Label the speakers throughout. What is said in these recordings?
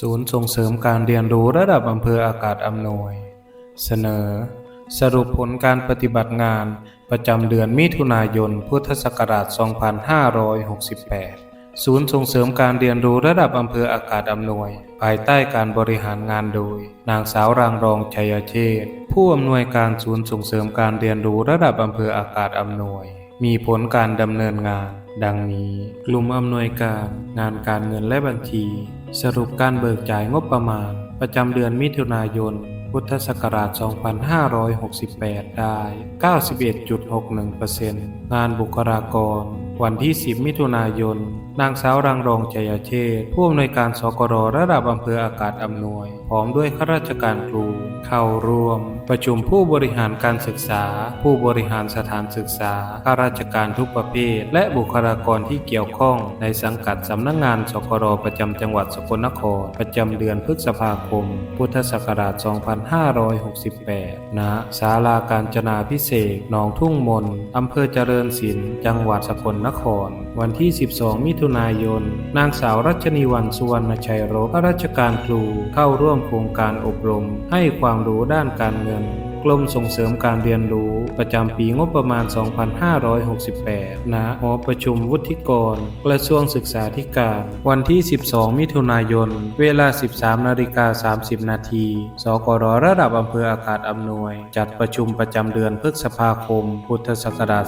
Speaker 1: ศูนย์ส่งเสริมการเรียนรู้ระดับอำเภออากาศอำนวย เสนอ สรุปผลการปฏิบัติงานประจำเดือนมิถุนายน พุทธศักราช 2568 ศูนย์ส่งเสริมการเรียนรู้ระดับอำเภออากาศอำนวย ภายใต้การบริหารงานโดย นางสาวรางรองชัยเชษผู้อำนวยการศูนย์ส่งเสริมการเรียนรู้ระดับอำเภออากาศอำนวย มีผลการดำเนินงาน ดังนี้ กลุ่มอำนวยการ งานการเงินและบัญชี สรุปการเบิกจ่ายงบประมาณ ประจำเดือนมิถุนายน พุทธศักราช 2568 ได้ 91.61%งานบุคลากร วันที่ 10 มิถุนายน นางสาวรังรองชัยเชษผู้อำนวยการสกรระดับอำเภออากาศอำนวย พร้อมด้วยข้าราชการครู เข้าร่วม ประชุมผู้บริหารการศึกษา ผู้บริหารสถานศึกษาข้าราชการทุกประเภท และบุคลากรที่เกี่ยวข้องในสังกัดสำนักงานสกรประจำจังหวัดสกลนคร ประจำเดือนพฤษภาคม พุทธศักราช 2568 ณ ศาลาการจนาพิเศษหนองทุ่งมนอำเภอเจริญศิลป์จังหวัดสกลนคร วันที่ 12 มิถุุนายน นางสาวรัชนีวันสุวรรณชัยรบข้าราชการครูเข้าร่วมโครงการอบรม ให้ความรู้ด้านการเงิน กรมส่งเสริมการเรียนรู้ประจำปีงบประมาณ 2568 ณ หอประชุมวุฒิกร กระทรวงศึกษาธิการ วันที่ 12 มิถุนายน เวลา 13 นาฬิกา 30 นาที สกรระดับอำเภออากาศอำนวย จัดประชุมประจำเดือนพฤษภาคม พุทธศักราช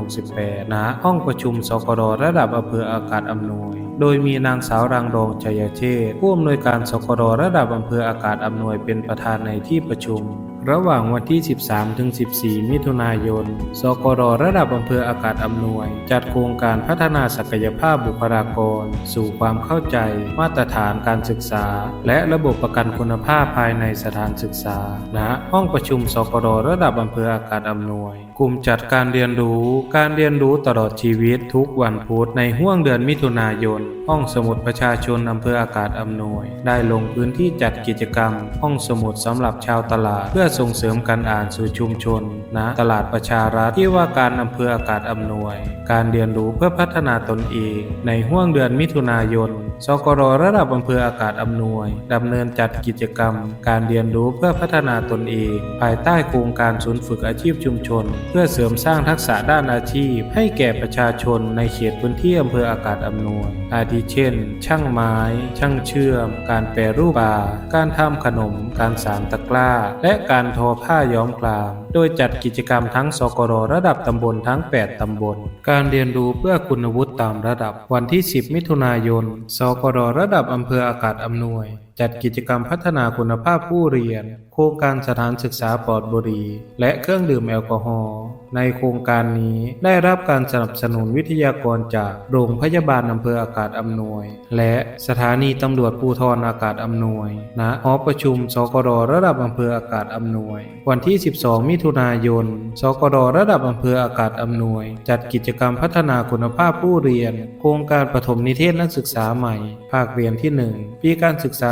Speaker 1: 2568 ณ ห้องประชุม สกรระดับอำเภออากาศอำนวย โดยมีนางสาวรังรองชัยเชษผู้อำนวยการสกรระดับอำเภออากาศอำนวยเป็นประธานในที่ประชุม ระหว่างวันที่ 13 ถึง 14 มิถุนายน สกรระดับอำเภออากาศอำนวย จัดโครงการพัฒนาศักยภาพบุคลากร สู่ความเข้าใจ มาตรฐานการศึกษา และระบบประกันคุณภาพภายในสถานศึกษาณห้องประชุม สกรระดับอำเภออากาศอำนวย กลุ่มจัดการเรียนรู้ การเรียนรู้ตลอดชีวิตทุกวันพุธในห้วงเดือนมิถุนายน ห้องสมุดประชาชนอำเภออากาศอำนวย ได้ลงพื้นที่จัดกิจกรรม ห้องสมุดสำหรับชาวตลาดเพื่อส่งเสริมการอ่านสู่ชุมชนณตลาดประชารัฐที่ว่าการอำเภออากาศอำนวย การเรียนรู้เพื่อพัฒนาตนเอง ในห้วงเดือนมิถุนายนสกรระดับอำเภออากาศอำนวยดำเนินจัดกิจกรรม การเรียนรู้เพื่อพัฒนาตนเอง ภายใต้โครงการศูนย์ฝึกอาชีพชุมชน เพื่อเสริมสร้างทักษะด้านอาชีพ ให้แก่ประชาชนในเขตพื้นที่อำเภออากาศอำนวย อาทิเช่น ช่างไม้ ช่างเชื่อม การแปรรูปปลาการทำขนม การสานตะกร้า และการการทอผ้าย้อมกลามโดยจัดกิจกรรมทั้งสกรระดับตำบลทั้ง 8 ตำบล การเรียนรู้เพื่อคุณวุฒิตามระดับ วันที่ 10 มิถุนายน สกรระดับอำเภออากาศอำนวย จัดกิจกรรมพัฒนาคุณภาพผู้เรียน โครงการสถานศึกษาปลอดบุหรี่และเครื่องดื่มแอลกอฮอล์ในโครงการนี้ได้รับการสนับสนุนวิทยากรจากโรงพยาบาลอำเภออากาศอำนวย และสถานีตำรวจภูธรอากาศอำนวยณหอประชุม สกรระดับอำเภออากาศอำนวย วันที่ 12 มิถุนายน สกรระดับอำเภออากาศอำนวย จัดกิจกรรมพัฒนาคุณภาพผู้เรียน โครงการปฐมนิเทศนักศึกษาใหม่ ภาคเรียนที่ 1 ปีการศึกษา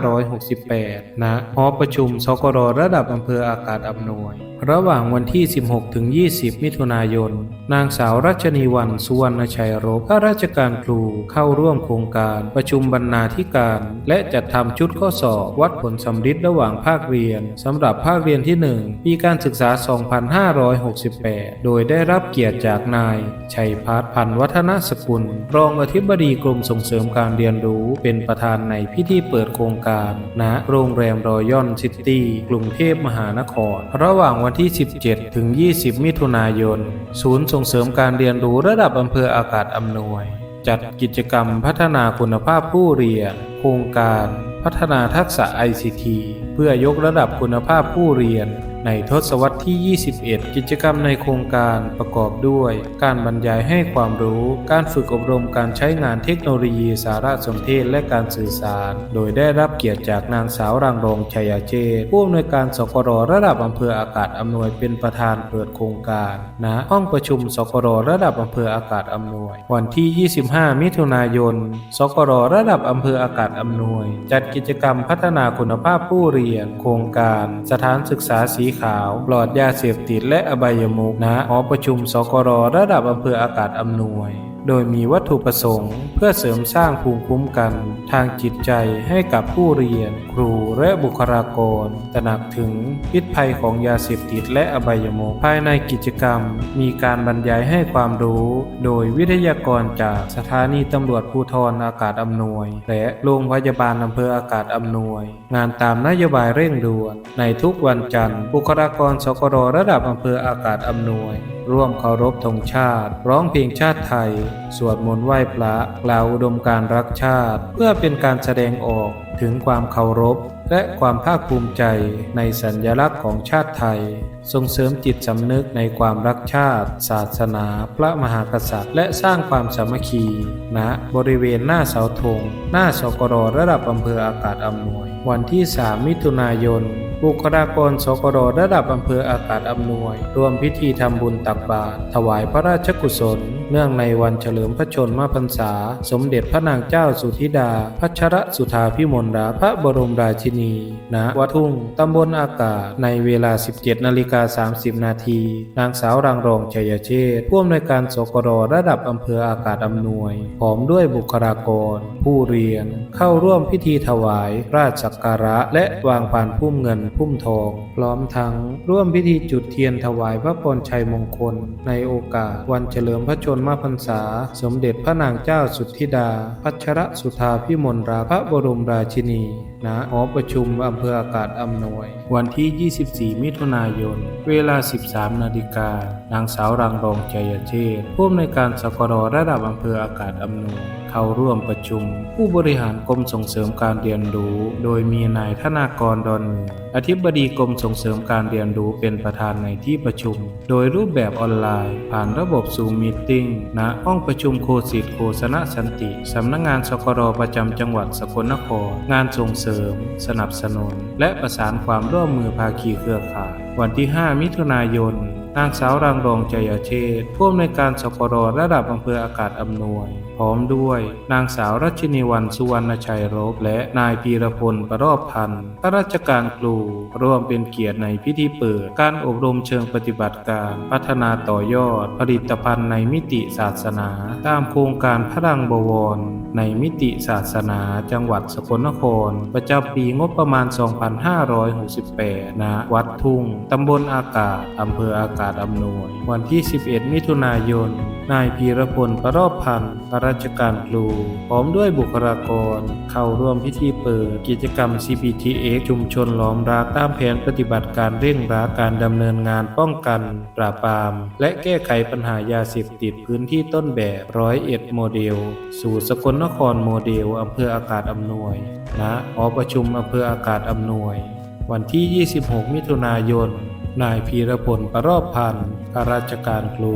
Speaker 1: 2568 ณ หอประชุม สกรระดับอำเภออากาศอำนวย ระหว่างวันที่ 16 ถึง 20 มิถุนายน นางสาวรัชนีวัน สุวรรณชัยรบข้าราชการครูเข้าร่วมโครงการประชุมบรรณาธิการ และจัดทำชุดข้อสอบวัดผลสำริดระหว่างภาคเรียนสำหรับภาคเรียนที่ 1 ปีการศึกษา 2568 โดยได้รับเกียรติจากนาย ชัยพัฒน์พันวัฒนสกุล รองอธิบดีกรมส่งเสริมการเรียนรู้ เป็นประธานในพิธีเปิดโครงการณโรงแรมรอยัลซิตี้กรุงเทพมหานคร ระหว่างวันที่ 17 ถึง 20 มิถุนายน ศูนย์ส่งเสริมการเรียนรู้ระดับอำเภออากาศอำนวย จัดกิจกรรมพัฒนาคุณภาพผู้เรียน ครงการพัฒนาทักษะ ICT เพื่อยกระดับคุณภาพผู้เรียน ในทศวรรษที่ 21 กิจกรรมในโครงการประกอบด้วย การบรรยายให้ความรู้ การฝึกอบรมการใช้งานเทคโนโลยีสารสนเทศและการสื่อสาร โดยได้รับเกียรติจากนางสาวรังรองชัยเจตผู้อำนวยการสกรระดับอำเภออากาศอำนวยเป็นประธานเปิดโครงการณห้องประชุมสกรระดับอำเภออากาศอำนวย วันที่ 25 มิถุนายน สกรระดับอำเภออากาศอำนวย จัดกิจกรรมพัฒนาคุณภาพผู้เรียน โครงการ สถานศึกษาสีขาว ปลอดยาเสพติดและอบายมุกณหอประชุมสกรระดับอำเภออากาศอำนวย โดยมีวัตถุประสงค์ เพื่อเสริมสร้างภูมิคุ้มกัน ทางจิตใจให้กับผู้เรียน ครูและบุคลากร ตระหนักถึงพิษภัยของยาเสพติดและอบายมุขภายในกิจกรรม มีการบรรยายให้ความรู้ โดยวิทยากรจากสถานีตำรวจภูธรอากาศอำนวย และโรงพยาบาลอำเภออากาศอำนวย งานตามนโยบายเร่งด่วน ในทุกวันจันทร์ บุคลากรสกรระดับอำเภออากาศอำนวย ร่วมเคารพธงชาติ ร้องเพลงชาติไทยสวดมนต์ไหว้พระกล่าวอุดมการรักชาติ เพื่อเป็นการแสดงออกถึงความเคารพ และความภาคภูมิใจในสัญลักษณ์ของชาติไทย ส่งเสริมจิตสำนึกในความรักชาติ ศาสนา พระมหากษัตริย์ และสร้างความสามัคคีณบริเวณหน้าเสาธง หน้าสกรระดับอำเภออากาศอำนวย วันที่ 3 มิถุนายน บุคลากรสกรระดับอำเภออากาศอำนวย ร่วมพิธีทำบุญตักบาตรถวายพระราชกุศล เนื่องในวันเฉลิมพระชนมพรรษา สมเด็จพระนางเจ้าสุธิดา พัชรสุธาพิมลราพระบรมราชินี ณ วัดทุ่ง ตำบลอากาศ ในเวลา 17นาฬิกา30 นาที นางสาวรังรองชัยเชษผู้อำนวยการสกรระดับอำเภออากาศอำนวยพร้อมด้วยบุคลากร ผู้เรียน เข้าร่วมพิธีถวาย ราชสักการะและวางพานพุ่มเงินพุ่มทอง พร้อมทั้งร่วมพิธีจุดเทียนถวายพระพรชัยมงคล ในโอกาสวันเฉลิมพระชนมพรรษา สมเด็จพระนางเจ้าสุทธิดา พัชรสุธาพิมลราพระบรมราชินีณหอประชุมอำเภออากาศอำนวย วันที่ 24 มิถุนายน เวลา 13 นาฬิกา นางสาวรังรองชัยเชษผู้อำนวยการสกรระดับอำเภออากาศอำนวยเข้าร่วมประชุม ผู้บริหารกรมส่งเสริมการเรียนรู้ โดยมีนายธนากรดอนเมืองอธิบดีกรมส่งเสริมการเรียนรู้เป็นประธานในที่ประชุม โดยรูปแบบออนไลน์ ผ่านระบบซูมมีติ้งณห้องประชุมโคสิทธิ์โคสนสันติสำนักงงานสกรประจำจังหวัดสกลนคร งานส่งเสริม สนับสนุน และประสานความร่วมมือภาคีเครือข่ายวันที่ 5 มิถุนายน นางสาวรังรองใจยเชษฐ์ผู้อำนวยการสกรระดับอำเภออากาศอำนวย พร้อมด้วย นางสาวรัชนีวันสุวรรณชัยรบ และนายพีรพลประรอบพันธ์ข้าราชการครูร่วมเป็นเกียรติในพิธีเปิด การอบรมเชิงปฏิบัติการ พัฒนาต่อยอด ผลิตภัณฑ์ในมิติศาสนา ตามโครงการพระรังบวร ในมิติศาสนาจังหวัดสกลนคร ประจำปีงบประมาณ 2568 ณ วัดทุ่ง ตำบลอากาศ อำเภออากาศอำนวย วันที่ 11 มิถุนายน นายพีรพลประรอบพันธ์ข้าราชการครู พร้อมด้วยบุคลากร เข้าร่วมพิธีเปิดกิจกรรม CPTX ชุมชนล้อมรักตามแผนปฏิบัติการเร่งรัดการดำเนินงานป้องกัน ปราบปราม และแก้ไขปัญหายาเสพติดพื้นที่ต้นแบบร้อยเอ็ดโมเดล สู่สกลนครโมเดลอำเภออากาศอำนวยณหอประชุมอำเภออากาศอำนวย วันที่ 26 มิถุนายน นายพีรพลประรอบพันธ์ข้าราชการครู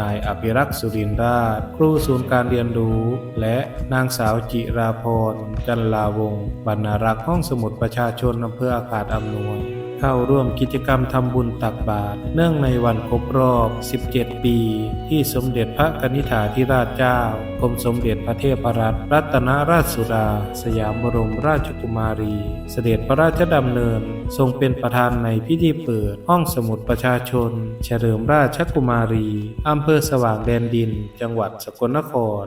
Speaker 1: นายอภิรักษ์สุรินราช ครูศูนย์การเรียนรู้ และนางสาวจิราพรจันลาวงบรรณารักษ์ห้องสมุดประชาชนอำเภออากาศอำนวย เข้าร่วมกิจกรรมทำบุญตักบาตรเนื่องในวันครบรอบ 17 ปี ที่สมเด็จพระกนิษฐาธิราชเจ้ากรมสมเด็จพระเทพรัตนรัตนราชสุดา สยามบรมราชกุมารี เสด็จพระราชดำเนิน ทรงเป็นประธานในพิธีเปิด ห้องสมุดประชาชน เฉลิมราชกุมารีอำเภอสว่างแดนดิน จังหวัดสกลนคร